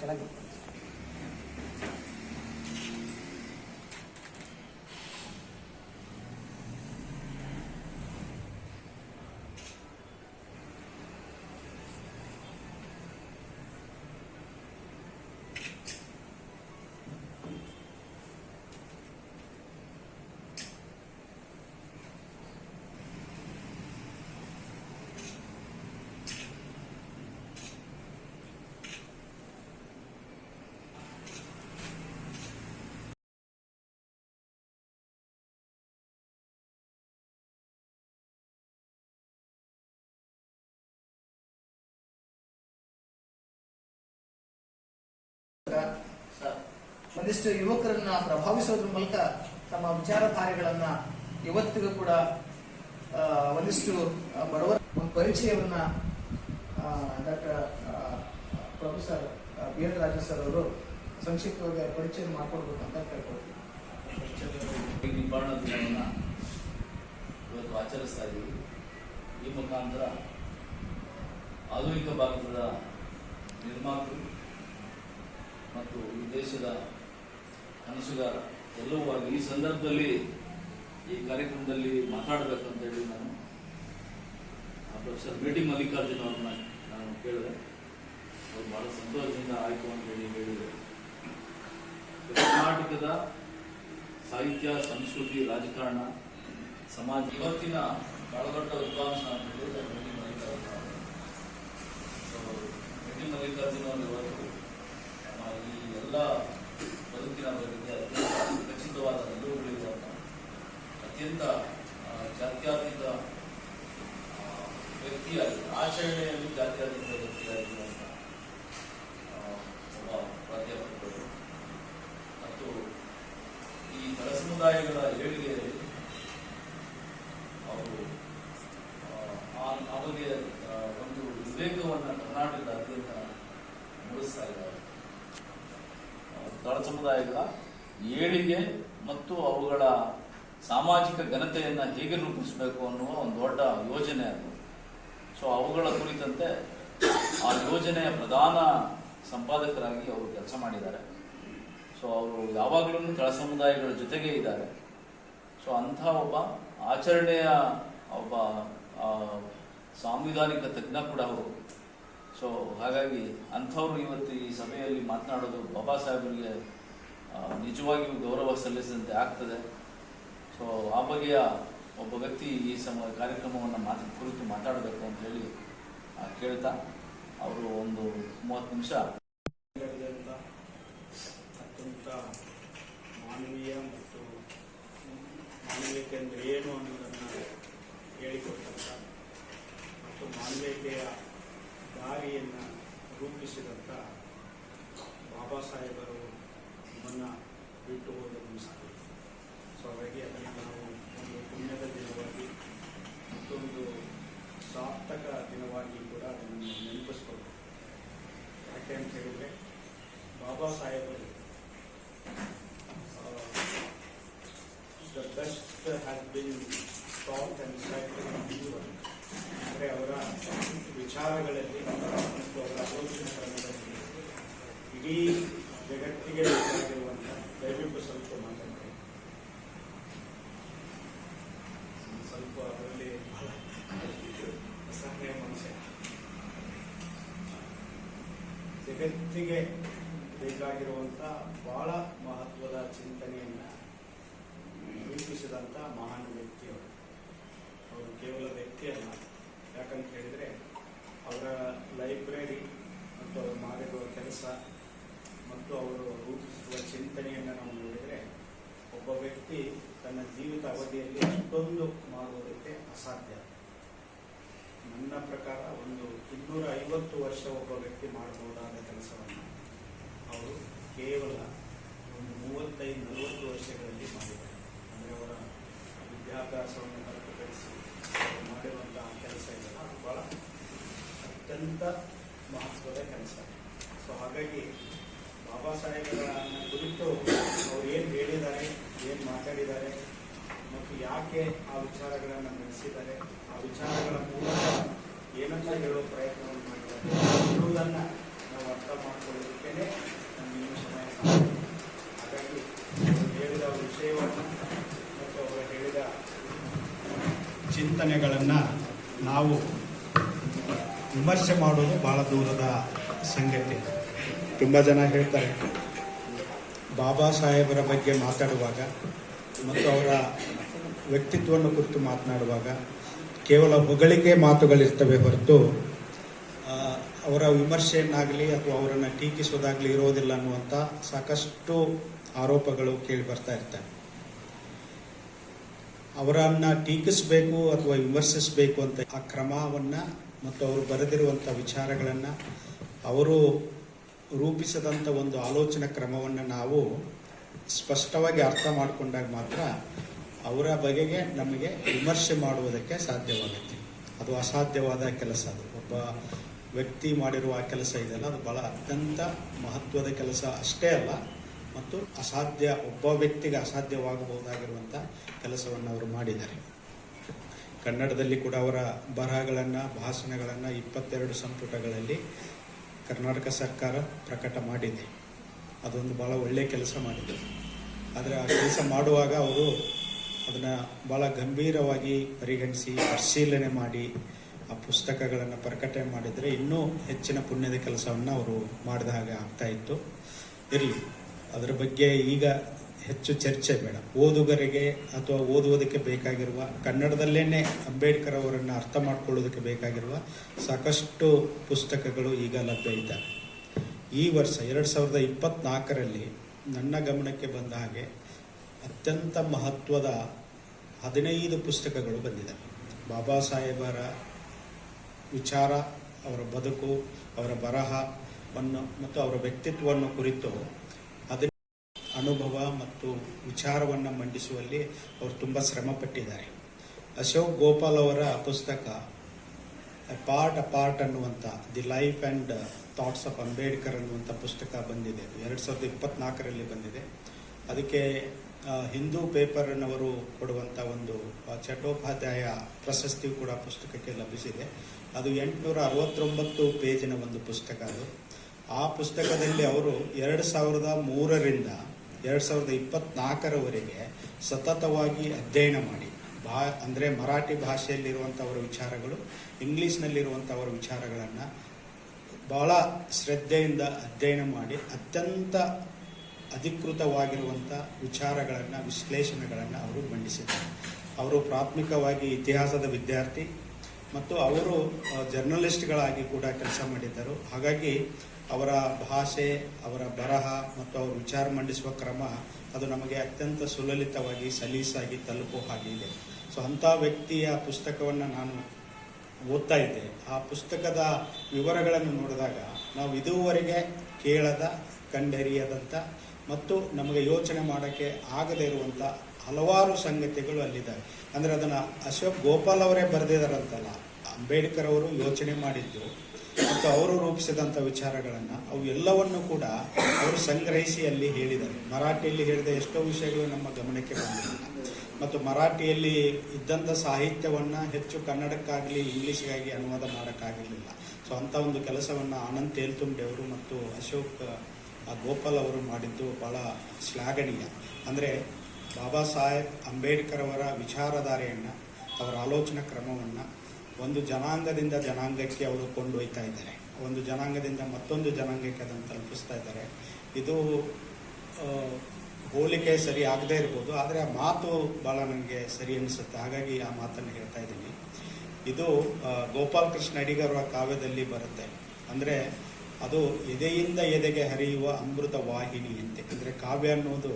Sekali. ಒಂದಿಷ್ಟು ಯುವಕರನ್ನ ಪ್ರಭಾವಿಸೋದ್ರ ಮೂಲಕ ತಮ್ಮ ವಿಚಾರಧಾರೆಗಳನ್ನ ಇವತ್ತಿಗೂ ಕೂಡ ಒಂದಿಷ್ಟು ಬಡವರ ಒಂದು ಪರಿಚಯವನ್ನ doctor professor B N Raja sir ಅವರು ಸಂಕ್ಷಿಪ್ತವಾಗಿ ಪರಿಚಯ ಮಾಡ್ಕೊಡ್ಬೇಕು ಅಂತ ಕೇಳ್ಕೊಳ್ತೀವಿ ನಿಬ್ಬಾಣ ಇವತ್ತು ಆಚರಿಸ್ತಾ ಇದ್ದೀವಿ. ಈ ಮುಖಾಂತರ ಆಧುನಿಕ ಭಾರತದ ನಿರ್ಮಾತೃ ಮತ್ತು ಈ ದೇಶದ ಕನಸುಗಾರ ಎಲ್ಲವೂ ಆಗಿ ಈ ಸಂದರ್ಭದಲ್ಲಿ ಈ ಕಾರ್ಯಕ್ರಮದಲ್ಲಿ ಮಾತಾಡಬೇಕಂತ ಹೇಳಿ ನಾನು ಪ್ರೊಫೆಸರ್ ಬಿ ಟಿ ಮಲ್ಲಿಕಾರ್ಜುನ್ ಅವ್ರನ್ನ ನಾನು ಕೇಳಿದೆ ಅವ್ರು ಬಹಳ ಸಂತೋಷದಿಂದ ಆಯ್ತು ಅಂತ ಹೇಳಿ ಹೇಳಿದರು ಕರ್ನಾಟಕದ ಸಾಹಿತ್ಯ, ಸಂಸ್ಕೃತಿ, ರಾಜಕಾರಣ, ಸಮಾಜ, ಇವತ್ತಿನ ಬಹಳ ದೊಡ್ಡ ವಿದ್ವಾಂಸ ಅಂತ ಹೇಳಿದ್ರೆ ಟಿ ಮಲ್ಲಿಕಾರ್ಜುನ ಅವರು. ಬಿ ಟಿ ಮಲ್ಲಿಕಾರ್ಜುನ ಅವರು ಎಲ್ಲ ಬದುಕಿನ ಬಗ್ಗೆ ಅತ್ಯಂತ ಖಚಿತವಾದ ನಿಲುವುಗಳಿರುವಂಥ ಅತ್ಯಂತ ಜಾತ್ಯಾತೀತ ವ್ಯಕ್ತಿಯಾಗಿ ಆಚರಣೆಯಲ್ಲಿ ಜಾತ್ಯಾತೀತ ವ್ಯಕ್ತಿಯಾಗಿರುವಂಥ ಒಬ್ಬ ಪ್ರಾಧ್ಯಾಪಕರು. ಮತ್ತು ಈ ತಳ ಸಮುದಾಯಗಳ ಏಳಿಗೆಯಲ್ಲಿ ಅವರು ಆ, ಆ, ಒಂದು ವಿವೇಕವನ್ನು ಕರ್ನಾಟಕದಾದ್ಯಂತ ಮೂಡಿಸ್ತಾ ಇದ್ದಾರೆ. ತಳ ಸಮುದಾಯಗಳ ಏಳಿಗೆ ಮತ್ತು ಅವುಗಳ ಸಾಮಾಜಿಕ ಘನತೆಯನ್ನು ಹೇಗೆ ರೂಪಿಸಬೇಕು ಅನ್ನುವ ಒಂದು ದೊಡ್ಡ ಯೋಜನೆ ಅದು. ಸೊ ಅವುಗಳ ಕುರಿತಂತೆ ಆ ಯೋಜನೆಯ ಪ್ರಧಾನ ಸಂಪಾದಕರಾಗಿ ಅವರು ಕೆಲಸ ಮಾಡಿದ್ದಾರೆ. ಸೊ ಅವರು ಯಾವಾಗಲೂ ತಳ ಸಮುದಾಯಗಳ ಜೊತೆಗೆ ಇದ್ದಾರೆ. ಸೊ ಅಂಥ ಒಬ್ಬ ಆಚರಣೆಯ ಒಬ್ಬ ಸಾಂವಿಧಾನಿಕ ತಜ್ಞ ಕೂಡ ಅವರು. ಸೊ ಹಾಗಾಗಿ ಅಂಥವ್ರು ಇವತ್ತು ಈ ಸಭೆಯಲ್ಲಿ ಮಾತನಾಡೋದು ಬಾಬಾ ಸಾಹೇಬರಿಗೆ ನಿಜವಾಗಿಯೂ ಗೌರವ ಸಲ್ಲಿಸಿದಂತೆ ಆಗ್ತದೆ. ಸೊ ಆ ಬಗೆಯ ಒಬ್ಬ ವ್ಯಕ್ತಿ ಈ ಸಮ, ಕಾರ್ಯಕ್ರಮವನ್ನು ಮಾತು, ಕುರಿತು ಮಾತಾಡಬೇಕು ಅಂತ ಹೇಳಿ ಕೇಳ್ತಾ ಅವರು ಒಂದು ಮೂವತ್ತು ನಿಮಿಷ. ಅತ್ಯಂತ ಮಾನವೀಯ ಮತ್ತು ಮಾನವೀಯತೆ ಅಂದರೆ ಏನು ಅನ್ನೋದನ್ನು ಹೇಳಿಕೊಟ್ಟಂತ ಮತ್ತು ಮಾನವೀಯತೆಯ ದಾರಿಯನ್ನು ರೂಪಿಸಿದಂಥ ಬಾಬಾ ಸಾಹೇಬರು ನಮ್ಮನ್ನು ಬಿಟ್ಟು ಹೋದ ಮುಗಿಸ್ತೀವಿ ಸೊ ಹಾಗಾಗಿ ಅದನ್ನು ನಾವು ಒಂದು ಪುಣ್ಯದ ದಿನವಾಗಿ ಮತ್ತೊಂದು ಸಾರ್ಥಕ ದಿನವಾಗಿ ಕೂಡ ಅದನ್ನು ನೆನಪಿಸ್ಕೊಳ್ಬೇಕು. ಯಾಕೆ ಅಂತ ಹೇಳಿದ್ರೆ, ಬಾಬಾ ಸಾಹೇಬರು the best has been thought and said ಅಂದರೆ ಅವರ ವಿಚಾರಗಳಲ್ಲಿ ಮತ್ತು ಅವರ ಆಲೋಚನೆ ಕ್ರಮದಲ್ಲಿ ಇಡೀ ಜಗತ್ತಿಗೆ ಬೇಕಾಗಿರುವಂಥ ದಯವಿಟ್ಟು ಸ್ವಲ್ಪ ಮಾತಾಡ್ತಾರೆ ಸ್ವಲ್ಪ ಅದರಲ್ಲಿ ಬಹಳ ಮನುಷ್ಯ ಜಗತ್ತಿಗೆ ಬೇಕಾಗಿರುವಂಥ ಬಹಳ ಮಹತ್ವದ ಚಿಂತನೆಯನ್ನು ರೂಪಿಸಿದಂಥ ಮಹಾನ್ ವ್ಯಕ್ತಿಯವರು. ಕೇವಲ ವ್ಯಕ್ತಿಯಲ್ಲ. ಯಾಕಂತ ಹೇಳಿದರೆ ಅವರ ಲೈಬ್ರರಿ ಮತ್ತು ಅವರು ಮಾಡಿರುವ ಕೆಲಸ ಮತ್ತು ಅವರು ರೂಪಿಸುವ ಚಿಂತನೆಯನ್ನು ನಾವು ನೋಡಿದರೆ ಒಬ್ಬ ವ್ಯಕ್ತಿ ತನ್ನ ಜೀವಿತ ಅವಧಿಯಲ್ಲಿ ಅಷ್ಟೊಂದು ಮಾಡುವುದಕ್ಕೆ ಅಸಾಧ್ಯ. ನನ್ನ ಪ್ರಕಾರ ಒಂದು ಇನ್ನೂರ ಐವತ್ತು ವರ್ಷ ಒಬ್ಬ ವ್ಯಕ್ತಿ ಮಾಡಬಹುದಾದ ಕೆಲಸವನ್ನು ಅವರು ಕೇವಲ ಒಂದು ಮೂವತ್ತೈದು ನಲವತ್ತು ವರ್ಷಗಳಲ್ಲಿ ಮಾಡಿದ್ದಾರೆ. ಅಂದರೆ ಅವರ ವಿದ್ಯಾಭ್ಯಾಸವನ್ನು ಹೊರತುಪಡಿಸಿ ಅವರು ಮಾಡಿರುವಂತಹ ಕೆಲಸ ಇದೆಯಲ್ಲ ಅದು ಬಹಳ ಅತ್ಯಂತ ಮಹತ್ವದ ಕೆಲಸ ಸೊ ಹಾಗಾಗಿ ಬಾಬಾ ಸಾಹೇಬರ ಕುರಿತು ಅವ್ರು ಏನು ಹೇಳಿದ್ದಾರೆ, ಏನು ಮಾತಾಡಿದ್ದಾರೆ ಮತ್ತು ಯಾಕೆ ಆ ವಿಚಾರಗಳನ್ನು ನಡೆಸಿದ್ದಾರೆ, ಆ ವಿಚಾರಗಳ ಮೂಲಕ ಏನಂತ ಹೇಳೋ ಪ್ರಯತ್ನವನ್ನು ಮಾಡಿದ್ದಾರೆ ನಾವು ಅರ್ಥ ಮಾಡ್ಕೊಳ್ಳೋದಕ್ಕೇನೆ ಹಾಗಾಗಿ ಅವರು ಹೇಳಿದ ವಿಷಯವನ್ನು ಮತ್ತು ಅವರು ಹೇಳಿದ ಚಿಂತನೆಗಳನ್ನು ನಾವು ವಿಮರ್ಶೆ ಮಾಡೋದು ಬಹಳ ದೂರದ ಸಂಗತಿ. ತುಂಬ ಜನ ಹೇಳ್ತಾರೆ. ಬಾಬಾ ಸಾಹೇಬರ ಬಗ್ಗೆ ಮಾತಾಡುವಾಗ ಮತ್ತು ಅವರ ವ್ಯಕ್ತಿತ್ವವನ್ನು ಕುರಿತು ಮಾತನಾಡುವಾಗ ಕೇವಲ ಹೊಗಳಿಕೆ ಮಾತುಗಳಿರ್ತವೆ ಹೊರತು ಅವರ ವಿಮರ್ಶೆಯನ್ನಾಗಲಿ ಅಥವಾ ಅವರನ್ನು ಟೀಕಿಸೋದಾಗಲಿ ಇರೋದಿಲ್ಲ ಅನ್ನುವಂಥ ಸಾಕಷ್ಟು ಆರೋಪಗಳು ಕೇಳಿ ಬರ್ತಾ ಇರ್ತವೆ. ಅವರನ್ನು ಟೀಕಿಸಬೇಕು ಅಥವಾ ವಿಮರ್ಶಿಸಬೇಕು ಅಂತ ಆ ಕ್ರಮವನ್ನು ಮತ್ತು ಅವರು ಬರೆದಿರುವಂಥ ವಿಚಾರಗಳನ್ನು ಅವರು ರೂಪಿಸಿದಂಥ ಒಂದು ಆಲೋಚನಾ ಕ್ರಮವನ್ನು ನಾವು ಸ್ಪಷ್ಟವಾಗಿ ಅರ್ಥ ಮಾಡಿಕೊಂಡಾಗ ಮಾತ್ರ ಅವರ ಬಗೆಗೆ ನಮಗೆ ವಿಮರ್ಶೆ ಮಾಡುವುದಕ್ಕೆ ಸಾಧ್ಯವಾಗುತ್ತೆ. ಅದು ಅಸಾಧ್ಯವಾದ ಕೆಲಸ ಅದು. ಒಬ್ಬ ವ್ಯಕ್ತಿ ಮಾಡಿರುವ ಕೆಲಸ ಇದೆಯಲ್ಲ, ಅದು ಬಹಳ ಅತ್ಯಂತ ಮಹತ್ವದ ಕೆಲಸ ಅಷ್ಟೇ ಅಲ್ಲ, ಮತ್ತು ಅಸಾಧ್ಯ, ಒಬ್ಬ ವ್ಯಕ್ತಿಗೆ ಅಸಾಧ್ಯವಾಗಬಹುದಾಗಿರುವಂಥ ಕೆಲಸವನ್ನು ಅವರು ಮಾಡಿದ್ದಾರೆ. ಕನ್ನಡದಲ್ಲಿ ಕೂಡ ಅವರ ಬರಹಗಳನ್ನು, ಭಾಷಣಗಳನ್ನು ಇಪ್ಪತ್ತೆರಡು ಸಂಪುಟಗಳಲ್ಲಿ ಕರ್ನಾಟಕ ಸರ್ಕಾರ ಪ್ರಕಟ ಮಾಡಿದೆ. ಅದೊಂದು ಭಾಳ ಒಳ್ಳೆಯ ಕೆಲಸ ಮಾಡಿದೆ. ಆದರೆ ಆ ಕೆಲಸ ಮಾಡುವಾಗ ಅವರು ಅದನ್ನು ಭಾಳ ಗಂಭೀರವಾಗಿ ಪರಿಗಣಿಸಿ, ಪರಿಶೀಲನೆ ಮಾಡಿ, ಆ ಪುಸ್ತಕಗಳನ್ನು ಪ್ರಕಟಣೆ ಮಾಡಿದರೆ ಇನ್ನೂ ಹೆಚ್ಚಿನ ಪುಣ್ಯದ ಕೆಲಸವನ್ನು ಅವರು ಮಾಡಿದ ಹಾಗೆ ಆಗ್ತಾ ಇತ್ತು. ಇರಲಿ. ಅದರ ಬಗ್ಗೆ ಈಗ ಹೆಚ್ಚು ಚರ್ಚೆ ಬೇಡ. ಓದುಗರಿಗೆ ಅಥವಾ ಓದುವುದಕ್ಕೆ ಬೇಕಾಗಿರುವ ಕನ್ನಡದಲ್ಲೇ ಅಂಬೇಡ್ಕರ್ ಅವರನ್ನು ಅರ್ಥ ಮಾಡ್ಕೊಳ್ಳೋದಕ್ಕೆ ಬೇಕಾಗಿರುವ ಸಾಕಷ್ಟು ಪುಸ್ತಕಗಳು ಈಗ ಲಭ್ಯ ಇದ್ದಾವೆ. ಈ ವರ್ಷ ಎರಡು ಸಾವಿರದ ಇಪ್ಪತ್ನಾಲ್ಕರಲ್ಲಿ ನನ್ನ ಗಮನಕ್ಕೆ ಬಂದ ಹಾಗೆ ಅತ್ಯಂತ ಮಹತ್ವದ ಹದಿನೈದು ಪುಸ್ತಕಗಳು ಬಂದಿದೆ. ಬಾಬಾ ಸಾಹೇಬರ ವಿಚಾರ, ಅವರ ಬದುಕು, ಅವರ ಬರಹವನ್ನು ಮತ್ತು ಅವರ ವ್ಯಕ್ತಿತ್ವವನ್ನು ಕುರಿತು ಅನುಭವ ಮತ್ತು ವಿಚಾರವನ್ನು ಮಂಡಿಸುವಲ್ಲಿ ಅವರು ತುಂಬ ಶ್ರಮಪಟ್ಟಿದ್ದಾರೆ. ಅಶೋಕ್ ಗೋಪಾಲ್ ಅವರ ಪುಸ್ತಕ ಪಾರ್ಟ್ ಅ ಪಾರ್ಟ್ ಅನ್ನುವಂಥ the life and thoughts of Ambedkar ಅನ್ನುವಂಥ ಪುಸ್ತಕ ಬಂದಿದೆ. ಎರಡು ಸಾವಿರದ ಇಪ್ಪತ್ನಾಲ್ಕರಲ್ಲಿ ಬಂದಿದೆ. ಅದಕ್ಕೆ ಹಿಂದೂ ಪೇಪರ್ನವರು ಕೊಡುವಂಥ ಒಂದು ಚಟೋಪಾಧ್ಯಾಯ ಪ್ರಶಸ್ತಿ ಪ್ರಶಸ್ತಿಯು ಕೂಡ ಪುಸ್ತಕಕ್ಕೆ ಲಭಿಸಿದೆ. ಅದು ಎಂಟುನೂರ ಅರವತ್ತೊಂಬತ್ತು ಪೇಜಿನ ಒಂದು ಪುಸ್ತಕ ಅದು. ಆ ಪುಸ್ತಕದಲ್ಲಿ ಅವರು ಎರಡು ಸಾವಿರದ ಮೂರರಿಂದ ಎರಡು ಸಾವಿರದ ಇಪ್ಪತ್ನಾಲ್ಕರವರೆಗೆ ಸತತವಾಗಿ ಅಧ್ಯಯನ ಮಾಡಿ. ಭಾ, ಅಂದರೆ ಮರಾಠಿ ಭಾಷೆಯಲ್ಲಿರುವಂಥವರ ವಿಚಾರಗಳು ಇಂಗ್ಲೀಷ್ನಲ್ಲಿರುವಂಥವರ ವಿಚಾರಗಳನ್ನು ಬಹಳ ಶ್ರದ್ಧೆಯಿಂದ ಅಧ್ಯಯನ ಮಾಡಿ, ಅತ್ಯಂತ ಅಧಿಕೃತವಾಗಿರುವಂಥ ವಿಚಾರಗಳನ್ನು, ವಿಶ್ಲೇಷಣೆಗಳನ್ನು ಅವರು ಮಂಡಿಸಿದ್ದಾರೆ. ಅವರು ಪ್ರಾಥಮಿಕವಾಗಿ ಇತಿಹಾಸದ ವಿದ್ಯಾರ್ಥಿ ಮತ್ತು ಅವರು ಜರ್ನಲಿಸ್ಟ್ಗಳಾಗಿ ಕೂಡ ಕೆಲಸ ಮಾಡಿದ್ದರು. ಹಾಗಾಗಿ ಅವರ ಭಾಷೆ, ಅವರ ಬರಹ ಮತ್ತು ಅವರು ವಿಚಾರ ಮಂಡಿಸುವ ಕ್ರಮ ಅದು ನಮಗೆ ಅತ್ಯಂತ ಸುಲಲಿತವಾಗಿ, ಸಲೀಸಾಗಿ ತಲುಪೋ ಹಾಗೆ ಇದೆ. ಸೊ ಅಂಥ ವ್ಯಕ್ತಿಯ ಪುಸ್ತಕವನ್ನು ನಾನು ಓದ್ತಾ ಇದ್ದೆ. ಆ ಪುಸ್ತಕದ ವಿವರಗಳನ್ನು ನೋಡಿದಾಗ ನಾವು ಇದುವರೆಗೆ ಕೇಳದ, ಕಂಡರಿಯದಂಥ ಮತ್ತು ನಮಗೆ ಯೋಚನೆ ಮಾಡೋಕ್ಕೆ ಆಗದೇ ಇರುವಂಥ ಹಲವಾರು ಸಂಗತಿಗಳು ಅಲ್ಲಿದ್ದಾವೆ. ಅಂದರೆ ಅದನ್ನು ಅಶೋಕ್ ಗೋಪಾಲ್ ಅವರೇ ಬರೆದಿದ್ದಾರಂತಲ್ಲ, ಅಂಬೇಡ್ಕರ್ ಅವರು ಯೋಚನೆ ಮಾಡಿದ್ದು ಮತ್ತು ಅವರು ರೂಪಿಸಿದಂಥ ವಿಚಾರಗಳನ್ನು ಅವು ಎಲ್ಲವನ್ನು ಕೂಡ ಅವರು ಸಂಗ್ರಹಿಸಿ ಅಲ್ಲಿ ಹೇಳಿದರು. ಮರಾಠಿಯಲ್ಲಿ ಹೇಳಿದ ಎಷ್ಟೋ ವಿಷಯಗಳು ನಮ್ಮ ಗಮನಕ್ಕೆ ಬಂದಿಲ್ಲ ಮತ್ತು ಮರಾಠಿಯಲ್ಲಿ ಇದ್ದಂಥ ಸಾಹಿತ್ಯವನ್ನು ಹೆಚ್ಚು ಕನ್ನಡಕ್ಕಾಗಲಿ, ಇಂಗ್ಲೀಷ್ಗಾಗಿ ಅನುವಾದ ಮಾಡೋಕ್ಕಾಗಿರಲಿಲ್ಲ ಸೊ ಅಂಥ ಒಂದು ಕೆಲಸವನ್ನು ಆನಂದ್ ತೇಲ್ತುಂಬೆ ಅವರು ಮತ್ತು ಅಶೋಕ್ ಗೋಪಾಲ್ ಅವರು ಮಾಡಿದ್ದು ಭಾಳ ಶ್ಲಾಘನೀಯ. ಅಂದರೆ ಬಾಬಾ ಸಾಹೇಬ್ ಅಂಬೇಡ್ಕರ್ ಅವರ ವಿಚಾರಧಾರೆಯನ್ನು, ಅವರ ಆಲೋಚನಾ ಕ್ರಮವನ್ನು ಒಂದು ಜನಾಂಗದಿಂದ ಜನಾಂಗಕ್ಕೆ ಅವರು ಕೊಂಡೊಯ್ತಾ ಇದ್ದಾರೆ. ಒಂದು ಜನಾಂಗದಿಂದ ಮತ್ತೊಂದು ಜನಾಂಗಕ್ಕೆ ಅದನ್ನು ತಲುಪಿಸ್ತಾ ಇದ್ದಾರೆ. ಇದು ಹೋಲಿಕೆ ಸರಿ ಆಗದೇ ಇರ್ಬೋದು, ಆದರೆ ಆ ಮಾತು ಭಾಳ ನನಗೆ ಸರಿ ಅನಿಸುತ್ತೆ. ಹಾಗಾಗಿ ಆ ಮಾತನ್ನು ಹೇಳ್ತಾ ಇದ್ದೀನಿ. ಇದು ಗೋಪಾಲ್ ಕೃಷ್ಣ ಅಡಿಗರ ಕಾವ್ಯದಲ್ಲಿ ಬರುತ್ತೆ. ಅಂದರೆ, ಅದು ಎದೆಯಿಂದ ಎದೆಗೆ ಹರಿಯುವ ಅಮೃತ ವಾಹಿನಿಯಂತೆ. ಅಂದರೆ ಕಾವ್ಯ ಅನ್ನೋದು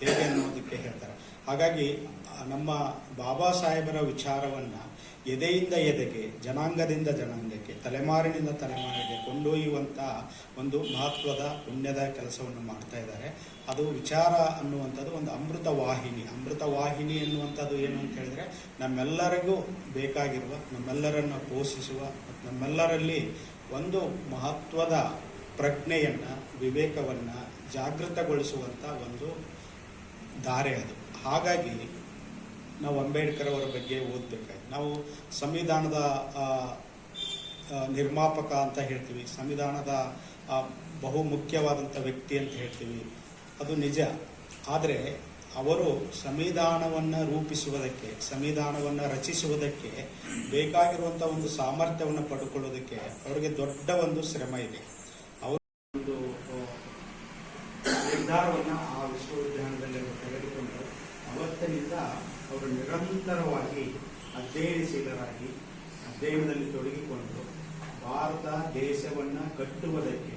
ಹೇಗೆ ಅನ್ನೋದಕ್ಕೆ ಹೇಳ್ತಾರೆ. ಹಾಗಾಗಿ ನಮ್ಮ ಬಾಬಾ ಸಾಹೇಬರ ವಿಚಾರವನ್ನು ಎದೆಯಿಂದ ಎದೆಗೆ, ಜನಾಂಗದಿಂದ ಜನಾಂಗಕ್ಕೆ, ತಲೆಮಾರಿನಿಂದ ತಲೆಮಾರಿಗೆ ಕೊಂಡೊಯ್ಯುವಂತಹ ಒಂದು ಮಹತ್ವದ, ಪುಣ್ಯದ ಕೆಲಸವನ್ನು ಮಾಡ್ತಾ ಇದ್ದಾರೆ. ಅದು ವಿಚಾರ ಅನ್ನುವಂಥದ್ದು ಒಂದು ಅಮೃತ ವಾಹಿನಿ. ಅಮೃತ ವಾಹಿನಿ ಎನ್ನುವಂಥದ್ದು ಏನು ಅಂತ ಹೇಳಿದ್ರೆ, ನಮ್ಮೆಲ್ಲರಿಗೂ ಬೇಕಾಗಿರುವ, ನಮ್ಮೆಲ್ಲರನ್ನು ಪೋಷಿಸುವ ನಮ್ಮೆಲ್ಲರಲ್ಲಿ ಒಂದು ಮಹತ್ವದ ಪ್ರಜ್ಞೆಯನ್ನು, ವಿವೇಕವನ್ನು ಜಾಗೃತಗೊಳಿಸುವಂಥ ಒಂದು ದಾರೆ ಅದು. ಹಾಗಾಗಿ ನಾವು ಅಂಬೇಡ್ಕರ್ ಅವರ ಬಗ್ಗೆ ಓದಬೇಕಾಯ್ತು. ನಾವು ಸಂವಿಧಾನದ ನಿರ್ಮಾಪಕ ಅಂತ ಹೇಳ್ತೀವಿ. ಸಂವಿಧಾನದ ಬಹು ಮುಖ್ಯವಾದಂಥ ವ್ಯಕ್ತಿ ಅಂತ ಹೇಳ್ತೀವಿ. ಅದು ನಿಜ. ಆದರೆ ಅವರು ಸಂವಿಧಾನವನ್ನು ರೂಪಿಸುವುದಕ್ಕೆ, ಸಂವಿಧಾನವನ್ನು ರಚಿಸುವುದಕ್ಕೆ ಬೇಕಾಗಿರುವಂಥ ಒಂದು ಸಾಮರ್ಥ್ಯವನ್ನು ಪಡ್ಕೊಳ್ಳೋದಕ್ಕೆ ಅವರಿಗೆ ದೊಡ್ಡ ಒಂದು ಶ್ರಮ ಇದೆ. ಅವರು ಒಂದು ನಿರ್ಧಾರವನ್ನು ಆ ವಿಶ್ವವಿದ್ಯಾಲಯದಲ್ಲಿ ಅವರು ತೆಗೆದುಕೊಂಡು ಅವತ್ತಿನಿಂದ ಅವರು ನಿರಂತರವಾಗಿ ಅಧ್ಯಯನಶೀಲರಾಗಿ ಅಧ್ಯಯನದಲ್ಲಿ ತೊಡಗಿಕೊಂಡು ಭಾರತ ದೇಶವನ್ನು ಕಟ್ಟುವುದಕ್ಕೆ